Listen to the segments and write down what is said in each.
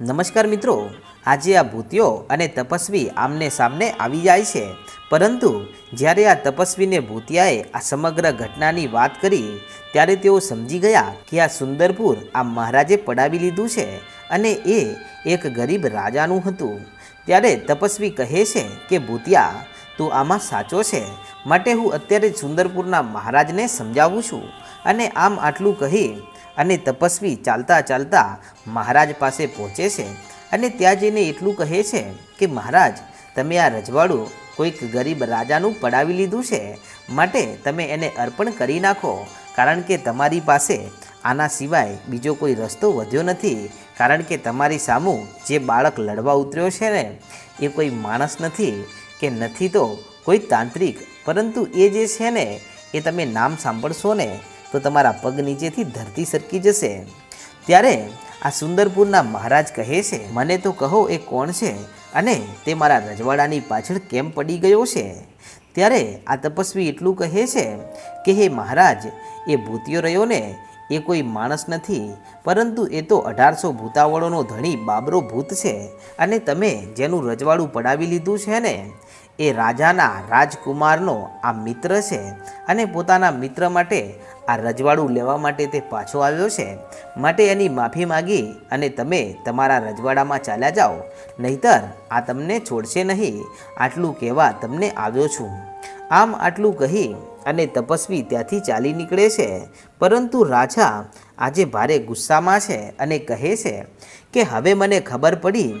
નમસ્કાર મિત્રો, આજે આ ભૂતિયો અને તપસ્વી આમને સામને આવી જાય છે. પરંતુ જ્યારે આ તપસ્વીને ભૂતિયાએ આ સમગ્ર ઘટનાની વાત કરી, ત્યારે તેઓ સમજી ગયા કે આ સુંદરપુર આ મહારાજે પડાવી લીધું છે અને એ એક ગરીબ રાજાનું હતું. ત્યારે તપસ્વી કહે છે કે, ભૂતિયા, તું આમાં સાચો છે. માટે હું અત્યારે સુંદરપુરના મહારાજને સમજાવું છું. અને આમ આટલું કહી અને તપસ્વી ચાલતા ચાલતા મહારાજ પાસે પહોંચે છે અને ત્યાં જઈને એટલું કહે છે કે, મહારાજ, તમે આ રજવાડું કોઈક ગરીબ રાજાનું પડાવી લીધું છે. માટે તમે એને અર્પણ કરી નાખો. કારણ કે તમારી પાસે આના સિવાય બીજો કોઈ રસ્તો વધ્યો નથી. કારણ કે તમારી સામું જે બાળક લડવા ઉતર્યો છે ને, એ કોઈ માણસ નથી કે નથી તો કોઈ તાંત્રિક. પરંતુ એ જે છે ને, એ તમે નામ સાંભળશો ને તો તમારા પગ નીચેથી ધરતી સરકી જશે. ત્યારે આ સુંદરપુરના મહારાજ કહે છે, મને તો કહો એ કોણ છે અને તે મારા રજવાડાની પાછળ કેમ પડી ગયો છે? ત્યારે આ તપસ્વી એટલું કહે છે કે, હે મહારાજ, એ ભૂતિયો રહ્યો ને, એ કોઈ માણસ નથી, પરંતુ એ તો અઢારસો ભૂતાવળોનો ધણી બાબરો ભૂત છે અને તમે જેનું રજવાડું પડાવી લીધું છે ને એ રાજાના રાજકુમારનો આ મિત્ર છે અને પોતાના મિત્ર માટે આ રજવાડું લેવા માટે તે પાછો આવ્યો છે. માટે એની માફી માગી અને તમે તમારા રજવાડામાં ચાલ્યા જાઓ, નહીતર આ તમને છોડશે નહીં, આટલું કહેવા તમને આવ્યો છું. આમ આટલું કહી અને તપસ્વી ત્યાંથી ચાલી નીકળે છે. પરંતુ રાજા આજે ભારે ગુસ્સામાં છે અને કહે છે કે, હવે મને ખબર પડી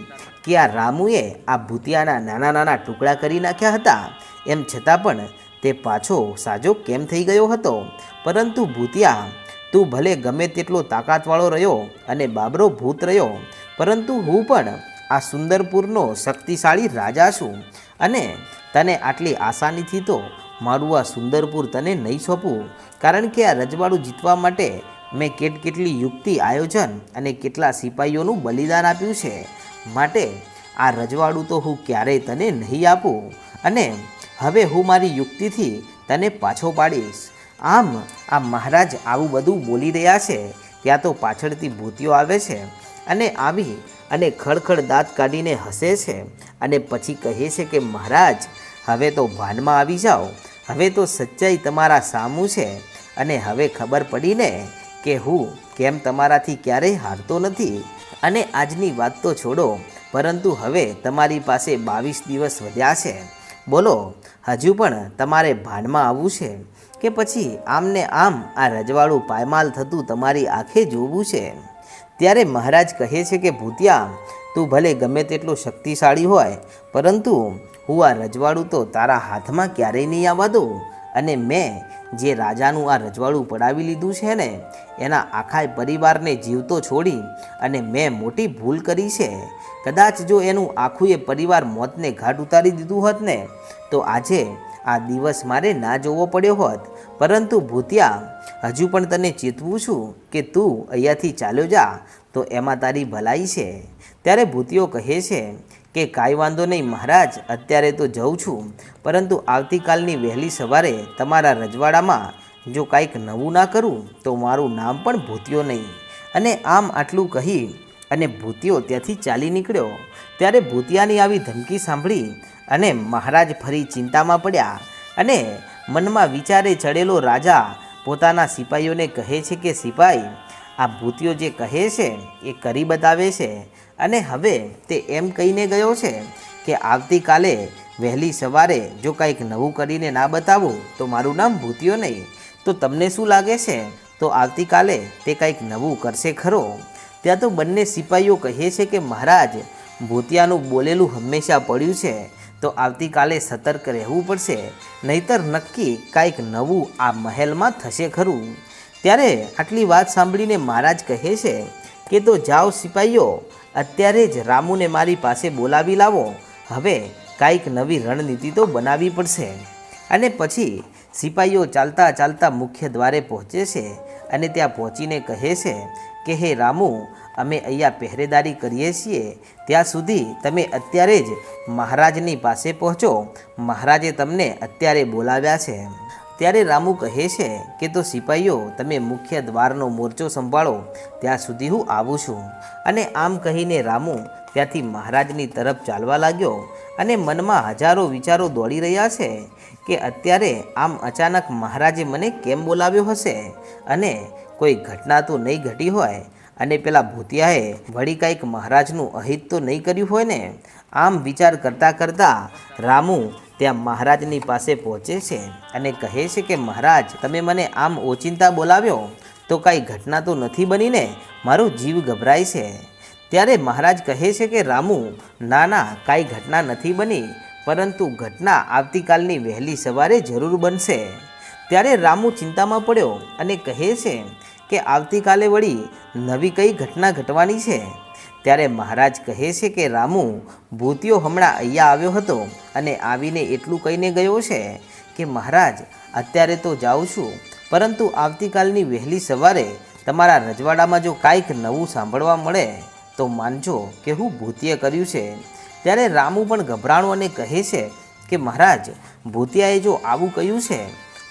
કે આ રામુએ આ ભૂતિયાના નાના નાના ટુકડા કરી નાખ્યા હતા. એમ છતાં પણ તે પાછો સાજો કેમ થઈ ગયો હતો? પરંતુ ભૂતિયા, તું ભલે ગમે તેટલો તાકાતવાળો રહ્યો અને બાબરો ભૂત રહ્યો, પરંતુ હું પણ આ સુંદરપુરનો શક્તિશાળી રાજા છું અને તને આટલી આસાનીથી તો મારું આ સુંદરપુર તને નહીં સોંપું. કારણ કે આ રજવાડું જીતવા માટે મેં કેટ કેટલી યુક્તિ આયોજન અને કેટલા સિપાહીઓનું બલિદાન આપ્યું છે. માટે આ રજવાડું તો હું ક્યારેય તને નહીં આપું અને હવે હું મારી યુક્તિથી તને પાછો પાડીશ. આમ આ મહારાજ આવું બધું બોલી રહ્યા છે. ત્યાં તો પાછળથી ભૂતિઓ આવે છે અને આવી અને ખડખડ દાંત કાઢીને હસે છે અને પછી કહે છે કે, મહારાજ, હવે તો ભાનમાં આવી જાઓ. હવે તો સચ્ચાઈ તમારા સામું છે અને હવે ખબર પડીને કે હું કેમ તમારાથી ક્યારેય હારતો નથી? અને આજની વાત તો છોડો, પરંતુ હવે તમારી પાસે બાવીસ દિવસ વધ્યા છે. બોલો, હજુ પણ તમારે ભાનમાં આવવું છે? કે પછી આમને આમ આ રજવાડું પાયમાલ થતું તમારી આંખે જોવું છે? ત્યારે મહારાજ કહે છે કે, ભૂતિયા, તું ભલે ગમે તેટલો શક્તિશાળી હોય, પરંતુ હું આ રજવાડું તો તારા હાથમાં ક્યારેય નહીં આવવા દઉં. અને મેં જે રાજાનું આ રજવાડું પડાવી લીધું છે ને, એના આખા પરિવારને જીવતો છોડી અને મેં મોટી ભૂલ કરી છે. કદાચ જો એનું આખું એ પરિવાર મોતને ઘાટ ઉતારી દીધું હોત ને, તો આજે આ દિવસ મારે ના જોવો પડ્યો હોત. પરંતુ ભૂતિયા, હજુ પણ તને ચેતવું છું કે તું અહીંયાથી ચાલ્યો જા, તો એમાં તારી ભલાઈ છે. ત્યારે ભૂતિયો કહે છે કે કાંઈ વાંધો નહીં મહારાજ, અત્યારે તો જઉં છું. પરંતુ આવતીકાલની વહેલી સવારે તમારા રજવાડામાં જો કાંઈક નવું ના કરું, તો મારું નામ પણ ભૂતિયો નહીં. અને આમ આટલું કહી અને ભૂતિયો ત્યાંથી ચાલી નીકળ્યો. ત્યારે ભૂતિયાની આવી ધમકી સાંભળી અને મહારાજ ફરી ચિંતામાં પડ્યા અને મનમાં વિચારે ચડેલો રાજા પોતાના સિપાહીઓને કહે છે કે, સિપાઈ, આ ભૂતિયો જે કહે છે, એ કરી બતાવે છે. અને હવે તે એમ કહીને ગયો છે કે આવતીકાલે વહેલી સવારે જો કાંઈક નવું કરીને ના બતાવું, તો મારું નામ ભૂત્યો નહીં. તો તમને શું લાગે છે? તો આવતીકાલે તે કાંઈક નવું કરશે ખરો. ત્યાં તો બંને સિપાહીઓ કહે છે કે મહારાજ, ભૂતિયાનું બોલેલું હંમેશા પડ્યું છે. તો આવતીકાલે સતર્ક રહેવું પડશે. નહીતર નક્કી કાંઈક નવું આ મહેલમાં થશે ખરું. ત્યારે આટલી વાત સાંભળીને મહારાજ કહે છે કે તો જાઓ સિપાહીઓ અત્યારે જ રામુને મારી પાસે બોલાવી લાવો. હવે કાંઈક નવી રણનીતિ તો બનાવવી પડશે. અને પછી સિપાહીઓ ચાલતા ચાલતા મુખ્ય દ્વારે પહોંચે છે અને ત્યાં પહોંચીને કહે છે કે, હે રામુ, અમે અહીંયા પહેરેદારી કરીએ છીએ. ત્યાં સુધી તમે અત્યારે જ મહારાજની પાસે પહોંચો. મહારાજે તમને અત્યારે બોલાવ્યા છે. ત્યારે રામુ કહે છે કે, તો સિપાહીઓ તમે મુખ્ય દ્વારનો મોરચો સંભાળો. ત્યાં સુધી હું આવું છું. અને આમ કહીને રામુ ત્યાંથી મહારાજની તરફ ચાલવા લાગ્યો અને મનમાં હજારો વિચારો દોડી રહ્યા છે કે, અત્યારે આમ અચાનક મહારાજે મને કેમ બોલાવ્યો હશે? અને કોઈ ઘટના તો નહીં ઘટી હોય? અને પેલા ભૂતિયાએ વળી કાંઈક મહારાજનું અહિત તો નહીં કર્યું હોય ને? આમ વિચાર કરતાં કરતાં રામુ ત્યાં મહારાજની પાસે પહોંચે છે અને કહે છે કે, મહારાજ, તમે મને આમ ઓચિંતા બોલાવ્યો તો કાંઈ ઘટના તો નથી બનીને મારો જીવ ગભરાય છે. ત્યારે મહારાજ કહે છે કે, રામુ, ના ના, કાંઈ ઘટના નથી બની, પરંતુ ઘટના આવતીકાલની વહેલી સવારે જરૂર બનશે. ત્યારે રામુ ચિંતામાં પડ્યો અને કહે છે કે, આવતીકાલે વળી નવી કઈ ઘટના ઘટવાની છે? ત્યારે મહારાજ કહે છે કે, રામુ, ભૂતિયો હમણાં અહીંયા આવ્યો હતો અને આવીને એટલું કહીને ગયો છે કે, મહારાજ, અત્યારે તો જાઉં છું, પરંતુ આવતીકાલની વહેલી સવારે તમારા રજવાડામાં જો કાંઈક નવું સાંભળવા મળે, તો માનજો કે હું ભૂતિએ કર્યું છે. ત્યારે રામુ પણ ગભરાણું અને કહે છે કે, મહારાજ, ભૂતિયાએ જો આવું કહ્યું છે,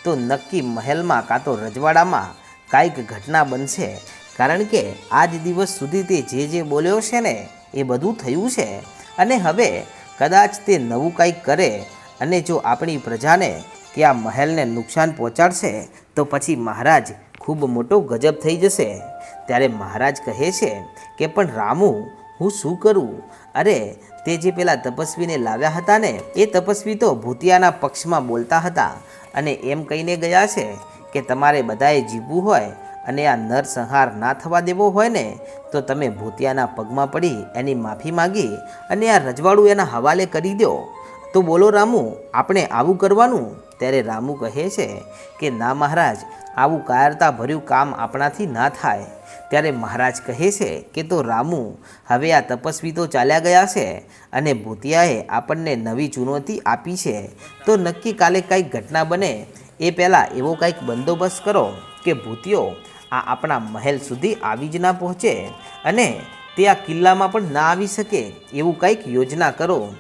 તો નક્કી મહેલમાં કાં તો રજવાડામાં કાંઈક ઘટના બનશે કારણ કે આજ દિવસ સુધી તે જે જે બોલ્યો છે ને, એ બધું થયું છે. અને હવે કદાચ તે નવું કંઈક કરે અને જો આપણી પ્રજાને કે આ મહેલને નુકસાન પહોંચાડશે, તો પછી મહારાજ ખૂબ મોટો ગજબ થઈ જશે. ત્યારે મહારાજ કહે છે કે, પણ રામુ, હું શું કરું? અરે, તે જે પેલા તપસ્વીને લાવ્યા હતા ને, એ તપસ્વી તો ભૂતિયાના પક્ષમાં બોલતા હતા. અને એમ કહીને ગયા છે કે, તમારે બધાએ જીવવું હોય અને આ નરસંહાર ના થવા દેવો હોય ને, તો તમે ભૂતિયાના પગમાં પડી એની માફી માગી અને આ રજવાડું એના હવાલે કરી દો. તો બોલો રામુ, આપણે આવું કરવાનું? ત્યારે રામુ કહે છે કે, ના મહારાજ, આવું કાયરતા ભર્યું કામ આપણાથી ના થાય. ત્યારે મહારાજ કહે છે કે, તો રામુ, હવે આ તપસ્વી તો ચાલ્યા ગયા છે અને ભૂતિયાએ આપણને નવી ચુનૌતી આપી છે. તો નક્કી કાલે કાંઈક ઘટના બને. એ પહેલાં એવો કાંઈક બંદોબસ્ત કરો કે ભૂતિયો આ આપણા મહેલ સુધી આવી જ ના પહોંચે અને તે આ કિલ્લામાં પણ ના આવી શકે એવું કંઈક યોજના કરો.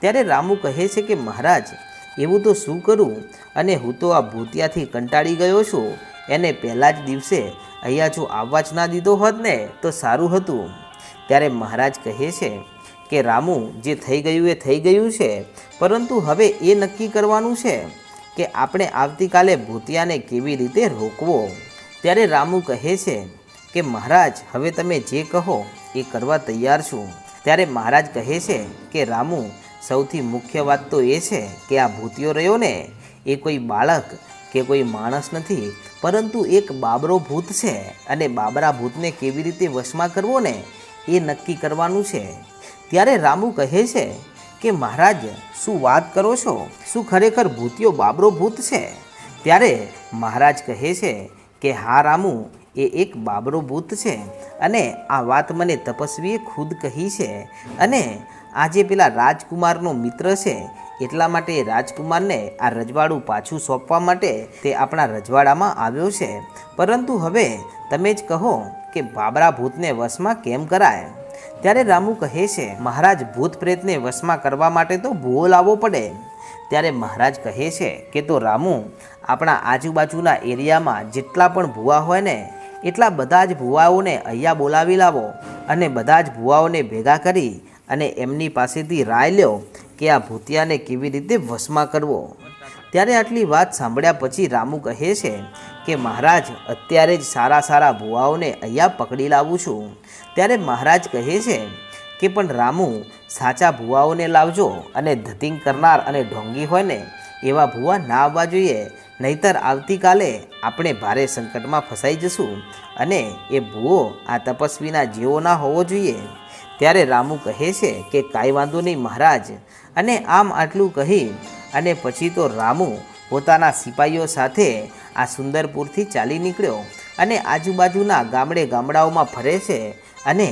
ત્યારે રામુ કહે છે કે, મહારાજ, એવું તો શું કરું? અને હું તો આ ભૂતિયાથી કંટાળી ગયો છું. એને પહેલાં જ દિવસે અહીંયા જો આવવા જ ના દીધો હોત ને, તો સારું હતું. ત્યારે મહારાજ કહે છે કે, રામુ, જે થઈ ગયું એ થઈ ગયું છે, પરંતુ હવે એ નક્કી કરવાનું છે કે આપણે આવતીકાલે ભૂતિયાને કેવી રીતે રોકવો? ત્યારે રામુ કહે છે કે, મહારાજ, હવે તમે જે કહો એ કરવા તૈયાર છું. ત્યારે મહારાજ કહે છે કે, રામુ, સૌથી મુખ્ય વાત તો એ છે કે આ ભૂતિયો રહ્યો ને, એ કોઈ બાળક કે કોઈ માણસ નથી, પરંતુ એક બાબરો ભૂત છે અને બાબરા ભૂતને કેવી રીતે વશમાં કરવો ને, એ નક્કી કરવાનું છે. ત્યારે રામુ કહે છે કે, મહારાજ, શું વાત કરો છો? શું ખરેખર ભૂતિયો બાબરો ભૂત છે? ત્યારે મહારાજ કહે છે કે હા, રામુ, એ એક બાબરો ભૂત છે અને આ વાત મને તપસ્વીએ ખુદ કહી છે. અને આજે પેલા રાજકુમારનો મિત્ર છે, એટલા માટે રાજકુમારને આ રજવાડું પાછું સોંપવા માટે તે આપણા રજવાડામાં આવ્યો છે. પરંતુ હવે તમે જ કહો કે બાબરા ભૂતને વશમાં કેમ કરાય? ત્યારે રામુ કહે છે, મહારાજ ભૂત પ્રેતને વશમાં કરવા માટે તો ભૂવો લાવવો પડે. ત્યારે મહારાજ કહે છે કે તો રામુ આપણા આજુબાજુના એરિયામાં જેટલા પણ ભૂવા હોય ને, એટલા બધા જ ભૂવાઓને અહીંયા બોલાવી લાવો અને બધા જ ભૂવાઓને ભેગા કરી અને એમની પાસેથી રાય લ્યો કે આ ભૂતિયાને કેવી રીતે વશમાં કરવો. ત્યારે આટલી વાત સાંભળ્યા પછી રામુ કહે છે કે, મહારાજ, અત્યારે જ સારા સારા ભુવાઓને અહીંયા પકડી લાવું છું. ત્યારે મહારાજ કહે છે કે, પણ રામુ, સાચા ભુવાઓને લાવજો અને ધતિંગ કરનાર અને ઢોંગી હોય ને, એવા ભુવા ના આવવા જોઈએ. નહીતર આવતીકાલે આપણે ભારે સંકટમાં ફસાઈ જશું અને એ ભૂવો આ તપસ્વીના જેવો ના હોવો જોઈએ. ત્યારે રામુ કહે છે કે કાંઈ વાંધો નહીં મહારાજ. અને આમ આટલું કહી અને પછી તો રામુ પોતાના સિપાહીઓ સાથે આ સુંદરપુરથી ચાલી નીકળ્યો અને આજુબાજુના ગામડે ગામડાઓમાં ફરે છે અને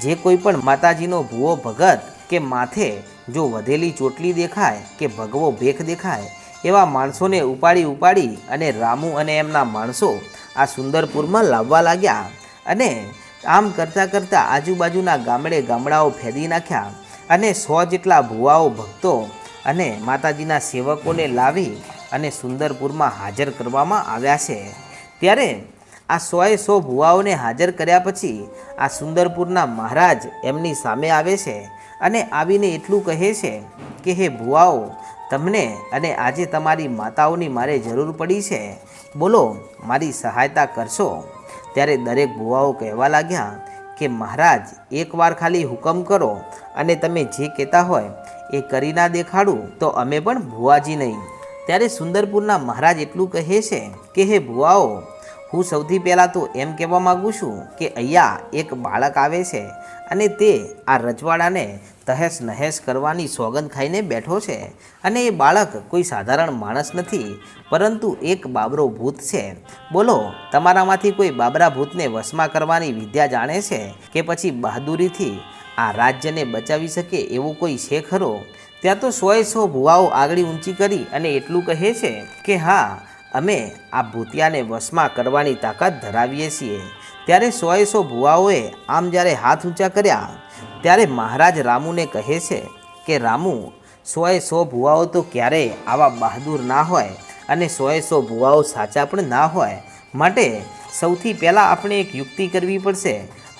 જે કોઈ પણ માતાજીનો ભૂવો ભગત કે માથે જો વધેલી ચોટલી દેખાય કે ભગવો ભેખ દેખાય એવા માણસોને ઉપાડી ઉપાડી અને રામુ અને એમના માણસો આ સુંદરપુરમાં લાવવા લાગ્યા અને આમ કરતાં કરતાં આજુબાજુના ગામડે ગામડાઓ ફેદી નાખ્યા અને સો જેટલા ભુવાઓ ભક્તો અને માતાજીના સેવકોને લાવી અને સુંદરપુરમાં હાજર કરવામાં આવ્યા છે. ત્યારે આ સોએ સો ભુવાઓને હાજર કર્યા પછી આ સુંદરપુરના મહારાજ એમની સામે આવે છે અને આવીને એટલું કહે છે કે, હે ભુવાઓ તમને અને આજે તમારી માતાઓની મારે જરૂર પડી છે. બોલો, મારી સહાયતા કરશો. ત્યારે દરેક ભુવાઓ કહેવા લાગ્યા કે, મહારાજ, એકવાર ખાલી હુકમ કરો અને તમે જે કહેતા હોય એ કરી ના દેખાડું, તો અમે પણ ભુવાજી નહીં. ત્યારે સુંદરપુરના મહારાજ એટલું કહે છે કે, હે ભુવાઓ, હું સૌથી પહેલાં તો એમ કહેવા માગું છું કે, અહીંયા એક બાળક આવે છે. અને તે આ રજવાડાને તહેસ નહેસ કરવાની સોગંદ ખાઈને બેઠો છે. અને એ બાળક કોઈ સાધારણ માણસ નથી, પરંતુ એક બાબરો ભૂત છે. બોલો, તમારામાંથી કોઈ બાબરા ભૂતને વશમાં કરવાની વિદ્યા જાણે છે કે પછી બહાદુરીથી આ રાજ્યને બચાવી શકે એવું કોઈ છે ખરો? ત્યાં તો સોએ સો ભુવાઓ આગળ ઊંચી કરી અને એટલું કહે છે કે હા, અમે આ ભૂતિયાને વશમાં કરવાની તાકાત ધરાવીએ છીએ. ત્યારે સોએ સો ભુવાઓએ આમ જ્યારે હાથ ઊંચા કર્યા, ત્યારે મહારાજ રામુને કહે છે કે, રામુ, સોએ સો ભુવાઓ તો ક્યારેય આવા બહાદુર ના હોય અને સોએ સો ભુવાઓ સાચા પણ ના હોય? માટે સૌથી પહેલાં આપણે એક યુક્તિ કરવી પડશે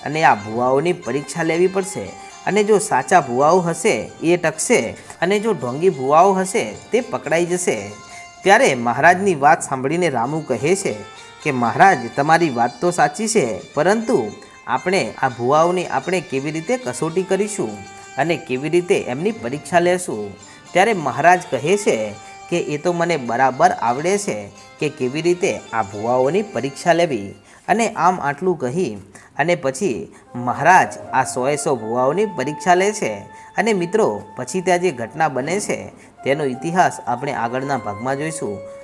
અને આ ભુવાઓની પરીક્ષા લેવી પડશે. અને જો સાચા ભુવાઓ હશે, એ ટકશે અને જો ઢોંગી ભુવાઓ હશે, તે પકડાઈ જશે. ત્યારે મહારાજની વાત સાંભળીને રામુ કહે છે કે મહારાજ, તમારી વાત તો સાચી છે, પરંતુ આપણે આ ભુવાઓની આપણે કેવી રીતે કસોટી કરીશું અને કેવી રીતે એમની પરીક્ષા લેશું? ત્યારે મહારાજ કહે છે કે એ તો મને બરાબર આવડે છે કે કેવી રીતે આ ભુવાઓની પરીક્ષા લેવી. અને આમ આટલું કહી અને પછી મહારાજ આ સોએ સો ભુવાઓની પરીક્ષા લે છે. અને મિત્રો, પછી ત્યાં જે ઘટના બને છે, તેનો ઇતિહાસ આપણે આગળના ભાગમાં જોઈશું.